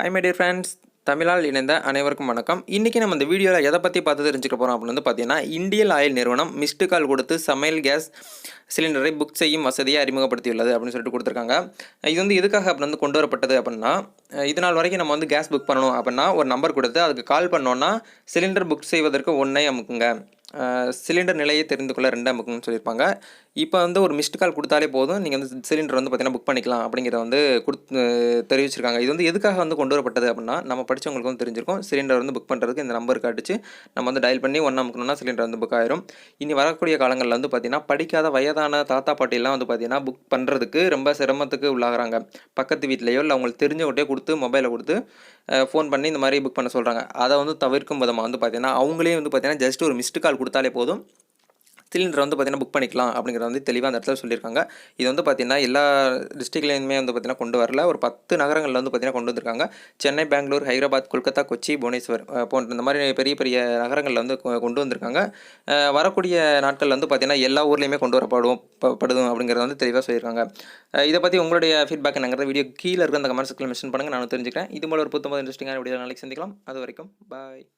Hi my dear friends தமிழால் இணைந்த அனைவருக்கும் வணக்கம். இன்றைக்கி நம்ம இந்த வீடியோவில் எதை பற்றி பார்த்து தெரிஞ்சுக்க போகிறோம் அப்படின்னு வந்து பார்த்தீங்கன்னா இந்தியன் ஆயில் நிறுவனம் மிஸ்டு கால் கொடுத்து சமையல் கேஸ் சிலிண்டரை புக் செய்யும் வசதியை அறிமுகப்படுத்தியுள்ளது அப்படின்னு சொல்லிட்டு கொடுத்துருக்காங்க. இது வந்து எதுக்காக அப்படி வந்து கொண்டு வரப்பட்டது அப்படின்னா இதனால் இது நாள் வரைக்கும் நம்ம வந்து கேஸ் புக் பண்ணணும் அப்படின்னா ஒரு நம்பர் கொடுத்து அதுக்கு கால் பண்ணோன்னா சிலிண்டர் புக் செய்வதற்கு ஒன்றே அமுக்குங்க. சிலிண்டர் நிலையை தெரிந்து கொள்ள ரெண்டு புக்குன்னு சொல்லியிருப்பாங்க. இப்போ வந்து ஒரு மிஸ்டு கால் கொடுத்தாலே போதும். நீங்கள் வந்து சிலிண்டர் வந்து பார்த்தீங்கன்னா புக் பண்ணிக்கலாம் அப்படிங்கிறத வந்து கொடுத்து தெரிவிச்சிருக்காங்க. இது வந்து எதுக்காக வந்து கொண்டு வரப்பட்டது அப்படின்னா நம்ம படித்தவங்களுக்கு வந்து தெரிஞ்சிருக்கும். சிலிண்டர் வந்து புக் பண்ணுறதுக்கு இந்த நம்பருக்கு அடிச்சு நம்ம வந்து டயல் பண்ணி ஒன்றா அமுக்கணும்னா சிலிண்டர் வந்து புக் ஆயிரும். இனி வரக்கூடிய காலங்களில் வந்து பார்த்தீங்கன்னா படிக்காத வயதான தாத்தா பாட்டிலாம் வந்து பார்த்தீங்கன்னா புக் பண்ணுறதுக்கு ரொம்ப சிரமத்துக்கு உள்ளாகிறாங்க. பக்கத்து வீட்லேயோ இல்லை அவங்களுக்கு தெரிஞ்சவங்கள்ட்டே கொடுத்து மொபைலை கொடுத்து ஃபோன் பண்ணி இந்த மாதிரி புக் பண்ண சொல்கிறாங்க அதை வந்து தவிர்க்கும் விதமாக வந்து பார்த்தீங்கன்னா அவங்களே வந்து பார்த்தீங்கன்னா ஜஸ்ட் ஒரு மிஸ்டு கால் கொடுத்தாலே போதும். சிலிண்டர் வந்து பார்த்திங்கன்னா புக் பண்ணிக்கலாம் அப்படிங்கிறத வந்து தெளிவாக அந்த இடத்துல சொல்லியிருக்காங்க. இது வந்து பார்த்தீங்கன்னா எல்லா டிஸ்ட்ரிக்ட்லேயுமே வந்து பார்த்திங்கன்னா கொண்டு வரல. ஒரு பத்து நகரங்களில் வந்து பார்த்திங்கன்னா கொண்டு வந்திருக்காங்க. சென்னை பெங்களூர் ஹைதராபாத் கொல்கத்தா கொச்சி புவனேஸ்வர் போன்ற இந்த மாதிரி பெரிய பெரிய நகரங்களில் வந்து கொ- கொண்டு வந்திருக்காங்க. வரக்கூடிய நாட்களில் வந்து பார்த்திங்கன்னா எல்லா ஊர்லேயுமே கொண்டு வரப்படும் ப- படுதும் அப்படிங்கிறத வந்து தெளிவாக சொல்லியிருக்காங்க. இதை பற்றி உங்களுடைய ஃபீட்பேக் என்னங்கிறத வீடியோ கீழே இருக்க அந்த கமெண்ட் செக்ஷனில் மென்ஷன் பண்ணுங்கள் நான் தெரிஞ்சுக்கிறேன். இது போல ஒரு புத்தம்பது இன்ட்ரெஸ்டிங்கான வீடியோ நாளைக்கு சந்திக்கலாம். அது வரைக்கும் பாய்